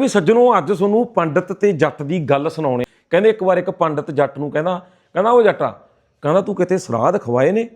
ਵੀ ਸੱਜਣੋ, ਅੱਜ ਤੁਹਾਨੂੰ ਪੰਡਤ ਤੇ ਜੱਟ ਦੀ ਗੱਲ ਸੁਣਾਉਣੇ। ਕਹਿੰਦੇ ਇੱਕ ਵਾਰ ਇੱਕ ਪੰਡਤ ਜੱਟ ਨੂੰ ਕਹਿੰਦਾ ਕਹਿੰਦਾ ਉਹ ਜੱਟਾ, ਕਹਿੰਦਾ ਤੂੰ ਕਿਤੇ ਸਰਾਧ ਖਵਾਏ ਨੇ?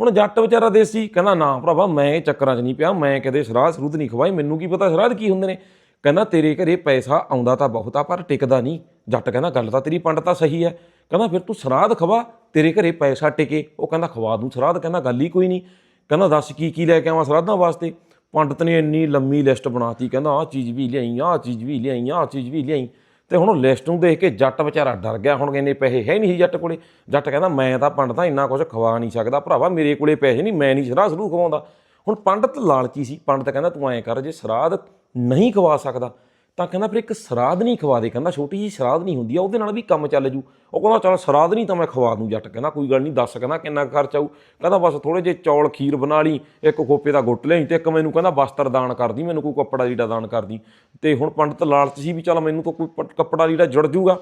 ਹੁਣ ਜੱਟ ਵਿਚਾਰਾ ਦੇਸੀ, ਕਹਿੰਦਾ, ਨਾ ਭਰਾਵਾ, ਮੈਂ ਇਹ ਚੱਕਰਾਂ 'ਚ ਨਹੀਂ ਪਿਆ, ਮੈਂ ਕਦੇ ਸਰਾਧ ਸਰੂਧ ਨਹੀਂ ਖਵਾਈ ਮੈਨੂੰ ਕੀ ਪਤਾ ਸਰਾਧ ਕੀ ਹੁੰਦੇ ਨੇ? ਕਹਿੰਦਾ, ਤੇਰੇ ਘਰੇ ਪੈਸਾ ਆਉਂਦਾ ਤਾਂ ਬਹੁਤ ਆ, ਪਰ ਟਿਕਦਾ ਨਹੀਂ। ਜੱਟ ਕਹਿੰਦਾ, ਗੱਲ ਤਾਂ ਤੇਰੀ ਪੰਡਤਾ ਸਹੀ ਹੈ। ਕਹਿੰਦਾ, ਫਿਰ ਤੂੰ ਸਰਾਧ ਖਵਾ ਤੇਰੇ ਘਰੇ ਪੈਸਾ ਟਿਕੇ। ਉਹ ਕਹਿੰਦਾ, ਖਵਾ ਦੂੰ ਸਰਾਧ ਕਹਿੰਦਾ, ਗੱਲ ਹੀ ਕੋਈ ਨਹੀਂ। ਕਹਿੰਦਾ, ਦੱਸ ਕੀ ਕੀ ਲੈ ਕੇ ਆਵਾਂ ਸਰਾਧਾਂ ਵਾਸਤੇ? ਪੰਡਤ ਨੇ ਇੰਨੀ ਲੰਮੀ ਲਿਸਟ ਬਣਾਤੀ, ਕਹਿੰਦਾ ਆਹ ਚੀਜ਼ ਵੀ ਲਿਆਈ, ਆਹ ਚੀਜ਼ ਵੀ ਲਿਆਈ, ਆਹ ਚੀਜ਼ ਵੀ ਲਿਆਈ। ਤੇ ਹੁਣ ਉਹ ਲਿਸਟ ਨੂੰ ਦੇਖ ਕੇ ਜੱਟ ਵਿਚਾਰਾ ਡਰ ਗਿਆ, ਹੁਣ ਕਹਿੰਦੇ ਪੈਸੇ ਹੈ ਨਹੀਂ ਸੀ ਜੱਟ ਕੋਲੇ। ਜੱਟ ਕਹਿੰਦਾ, ਮੈਂ ਤਾਂ ਪੰਡਤਾਂ ਇੰਨਾ ਕੁਝ ਖਵਾ ਨਹੀਂ ਸਕਦਾ, ਭਰਾਵਾ ਮੇਰੇ ਕੋਲੇ ਪੈਸੇ ਨਹੀਂ, ਮੈਂ ਨਹੀਂ ਸਰਾਧ ਸਰੂ ਖਵਾਉਂਦਾ। ਹੁਣ ਪੰਡਤ ਲਾਲਚੀ ਸੀ, ਪੰਡਤ ਕਹਿੰਦਾ, ਤੂੰ ਐਂ ਕਰ, ਜੇ ਸਰਾਧ ਨਹੀਂ ਖਵਾ ਸਕਦਾ ਤਾਂ ਕਹਿੰਦਾ ਫਿਰ ਇੱਕ ਸਰਾਧ ਨਹੀਂ ਖਵਾ ਦੇ, ਕਹਿੰਦਾ ਛੋਟੀ ਜੀ ਸਰਾਧ ਨਹੀਂ ਹੁੰਦੀ ਆ, ਉਹਦੇ ਨਾਲ ਵੀ ਕੰਮ ਚੱਲ ਜੂ। ਉਹ ਕਹਿੰਦਾ ਚਲ ਸਰਾਧ ਨਹੀਂ ਤਾਂ ਮੈਂ ਖਵਾ ਦੂੰ ਜੱਟ, ਕਹਿੰਦਾ ਕੋਈ ਗੱਲ ਨਹੀਂ ਦੱਸ, ਕਹਿੰਦਾ ਕਿੰਨਾ ਖਰਚ ਆਊ। ਕਹਿੰਦਾ ਬਸ ਥੋੜੇ ਜਿਹੇ ਚੌਲ ਖੀਰ ਬਣਾ ਲਈ, ਇੱਕ ਖੋਪੇ ਦਾ ਗੁੱਟ ਲਿਆਈ ਤੇ ਇੱਕ ਮੈਨੂੰ ਕਹਿੰਦਾ ਵਸਤਰ ਦਾਨ ਕਰਦੀ ਮੈਨੂੰ ਕੋਈ ਕੱਪੜਾ ਲੀੜਾ ਦਾਨ ਕਰਦੀ ਤੇ ਹੁਣ ਪੰਡਤ ਲਾਲਚ ਸੀ ਵੀ ਚਲ ਮੈਨੂੰ ਤਾਂ ਕੋਈ ਪ- ਕੱਪੜਾ ਲੀੜਾ ਜੁੜ ਜੂਗਾ।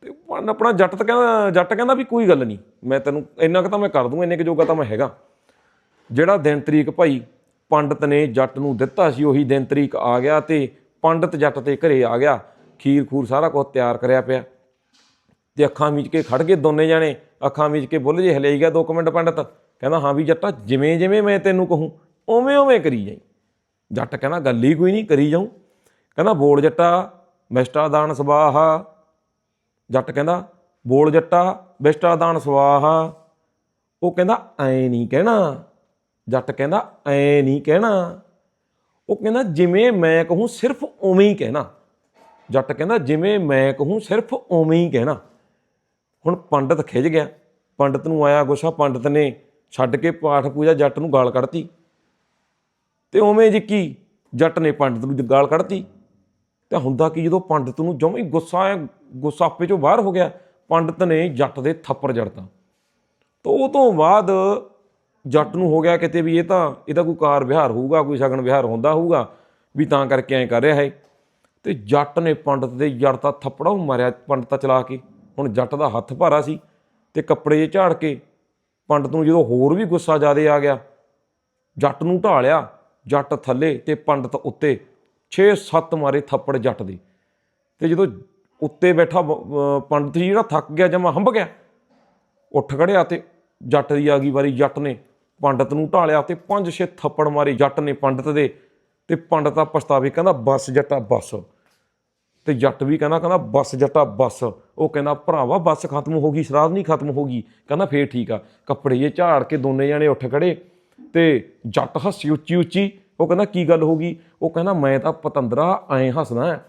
ਤੇ ਆਪਣਾ ਜੱਟ ਤਾਂ ਕਹਿੰਦਾ, ਜੱਟ ਕਹਿੰਦਾ ਵੀ ਕੋਈ ਗੱਲ ਨਹੀਂ, ਮੈਂ ਤੈਨੂੰ ਇੰਨਾ ਕੁ ਤਾਂ ਮੈਂ ਕਰ ਦੂੰ, ਇੰਨੇ ਕੁ ਜੋਗਾ ਤਾਂ ਮੈਂ ਹੈਗਾ। ਜਿਹੜਾ ਦਿਨ ਤਰੀਕ ਭਾਈ ਪੰਡਤ ਨੇ ਜੱਟ ਨੂੰ ਦਿੱਤਾ ਸੀ, ਉਹੀ ਦਿਨ ਤਰੀਕ ਆ ਗਿਆ ਤੇ ਪੰਡਤ ਜੱਟ ਤੇ ਘਰੇ ਆ ਗਿਆ, ਖੀਰ ਖੂਰ ਸਾਰਾ ਕੁਝ ਤਿਆਰ ਕਰਿਆ ਪਿਆ। ਤੇ ਅੱਖਾਂ ਮੀਚ ਕੇ ਖੜ ਗਏ ਦੋਨੇ ਜਾਣੇ। ਅੱਖਾਂ ਮੀਚ ਕੇ ਬੁੱਲ ਜੇ ਹਲੇ ਗਿਆ ਦੋ ਕੁ ਮਿੰਟ ਪੰਡਤ। ਕਹਿੰਦਾ, ਹਾਂ ਵੀ ਜੱਟਾ, ਜਿਵੇਂ ਜਿਵੇਂ ਮੈਂ ਤੈਨੂੰ ਕਹੂੰ, ਉਵੇਂ ਉਵੇਂ ਕਰੀ ਜਾਈ। ਜੱਟ ਕਹਿੰਦਾ, ਗੱਲ ਹੀ ਕੋਈ ਨਹੀਂ, ਕਰੀ ਜਾਊ। ਕਹਿੰਦਾ, ਬੋਲ ਜੱਟਾ ਮਿਸ਼ਟਾ ਦਾਨ ਸਵਾਹਾ। ਜੱਟ ਕਹਿੰਦਾ, ਬੋਲ ਜੱਟਾ ਮਿਸ਼ਟਾ ਦਾਨ ਸਵਾਹਾ। ਉਹ ਕਹਿੰਦਾ, ਐ ਨਹੀਂ ਕਹਿਣਾ। ਜੱਟ ਕਹਿੰਦਾ, ਐ ਨਹੀਂ ਕਹਿਣਾ। ਉਹ ਕਹਿੰਦਾ, ਜਿਵੇਂ ਮੈਂ ਕਹੂੰ ਸਿਰਫ ਉਵੇਂ ਹੀ ਕਹਿਣਾ। ਜੱਟ ਕਹਿੰਦਾ, ਜਿਵੇਂ ਮੈਂ ਕਹੂੰ ਸਿਰਫ ਉਵੇਂ ਹੀ ਕਹਿਣਾ। ਹੁਣ ਪੰਡਤ ਖਿੱਚ ਗਿਆ। ਪੰਡਤ ਨੂੰ ਆਇਆ ਗੁੱਸਾ। ਪੰਡਤ ਨੇ ਛੱਡ ਕੇ ਪਾਠ ਪੂਜਾ ਜੱਟ ਨੂੰ ਗਾਲ ਕੱਢਤੀ। ਤੇ ਉਵੇਂ ਜੀ ਕੀ? ਜੱਟ ਨੇ ਪੰਡਤ ਨੂੰ ਗਾਲ ਕੱਢਤੀ। ਤਾਂ ਹੁੰਦਾ ਕਿ ਜਦੋਂ ਪੰਡਤ ਨੂੰ ਜਮਾਂ ਗੁੱਸਾ ਆਇਆ, ਗੁੱਸਾ ਆਪੇ ਚੋਂ ਬਾਹਰ ਹੋ ਗਿਆ। ਪੰਡਤ ਨੇ ਜੱਟ ਦੇ ਥੱਪੜ ਜੜਤਾ। ਤੋਂ ਉਹ ਤੋਂ ਬਾਅਦ ਜੱਟ ਨੂੰ ਹੋ ਗਿਆ ਕਿਤੇ ਵੀ ਇਹ ਤਾਂ ਇਹਦਾ ਕੋਈ ਕਾਰ ਵਿਹਾਰ ਹੋਊਗਾ, ਕੋਈ ਸ਼ਗਨ ਵਿਹਾਰ ਹੁੰਦਾ ਹੋਊਗਾ, ਵੀ ਤਾਂ ਕਰਕੇ ਐਂ ਕਰ ਰਿਹਾ ਹੈ ਤੇ ਜੱਟ ਨੇ ਪੰਡਤ ਦੇ ਜੜ ਤਾਂ ਥੱਪੜਾ ਮਾਰਿਆ, ਪੰਡਤਾ ਚਲਾ ਕੇ। ਹੁਣ ਜੱਟ ਦਾ ਹੱਥ ਭਾਰਾ ਸੀ ਤੇ ਕੱਪੜੇ ਜੇ ਝਾੜ ਕੇ ਪੰਡਤ ਨੂੰ ਜਦੋਂ ਹੋਰ ਵੀ ਗੁੱਸਾ ਜ਼ਿਆਦੇ ਆ ਗਿਆ, ਜੱਟ ਨੂੰ ਢਾਲਿਆ ਜੱਟ ਥੱਲੇ ਤੇ ਪੰਡਤ ਉੱਤੇ 6-7 ਮਾਰੇ ਥੱਪੜ ਜੱਟ ਦੇ। ਤੇ ਜਦੋਂ ਉੱਤੇ ਬੈਠਾ ਬ- ਅਹ, ਪੰਡਤ ਸੀ ਜਿਹੜਾ ਥੱਕ ਗਿਆ, ਜਮਾ ਹੰਭ ਗਿਆ, ਉੱਠ ਖੜਿਆ ਤੇ ਜੱਟ ਦੀ ਆ ਗਈ ਵਾਰੀ ਜੱਟ ਨੇ ਪੰਡਤ ਨੂੰ ਢਾਲਿਆ ਤੇ ਪੰਜ ਛੇ ਥੱਪੜ ਮਾਰੇ, ਜੱਟ ਨੇ ਪੰਡਤ ਦੇ ਤੇ ਪੰਡਤ ਆ ਪਛਤਾਵੇ ਕਹਿੰਦਾ, ਬੱਸ ਜੱਟਾ ਬੱਸ। ਤੇ ਜੱਟ ਵੀ ਕਹਿੰਦਾ ਕਹਿੰਦਾ ਬੱਸ ਜੱਟਾ ਬੱਸ। ਉਹ ਕਹਿੰਦਾ, ਭਰਾਵਾ, ਬੱਸ ਖਤਮ ਹੋ ਗਈ ਸ਼ਰਾਧ ਨਹੀਂ ਖਤਮ ਹੋ ਗਈ। ਕਹਿੰਦਾ, ਫੇਰ ਠੀਕ ਆ। ਕੱਪੜੇ ਜੇ ਝਾੜ ਕੇ ਦੋਨੇ ਜਣੇ ਉੱਠ ਖੜੇ ਤੇ ਜੱਟ ਹੱਸੀ ਉੱਚੀ ਉੱਚੀ। ਉਹ ਕਹਿੰਦਾ, ਕੀ ਗੱਲ ਹੋ ਗਈ? ਉਹ ਕਹਿੰਦਾ, ਮੈਂ ਤਾਂ ਪਤੰਦਰਾ ਐਂ ਹੱਸਦਾ,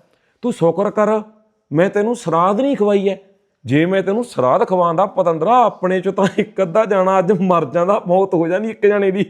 ਤੂੰ ਸ਼ੁਕਰ ਕਰ, ਮੈਂ ਤੈਨੂੰ ਸਰਾਧ ਨਹੀਂ ਖਵਾਈ ਐ। ਜੇ ਮੈਂ ਤੈਨੂੰ ਸਰਾਧ ਖਵਾਉਂਦਾ ਪਤੰਦਰਾ, ਆਪਣੇ ਚ ਤਾਂ ਇੱਕ ਅੱਧਾ ਜਾਣਾ ਅੱਜ ਮਰ ਜਾਂਦਾ, ਮੌਤ ਹੋ ਜਾਂਦੀ ਇੱਕ ਜਣੇ ਦੀ।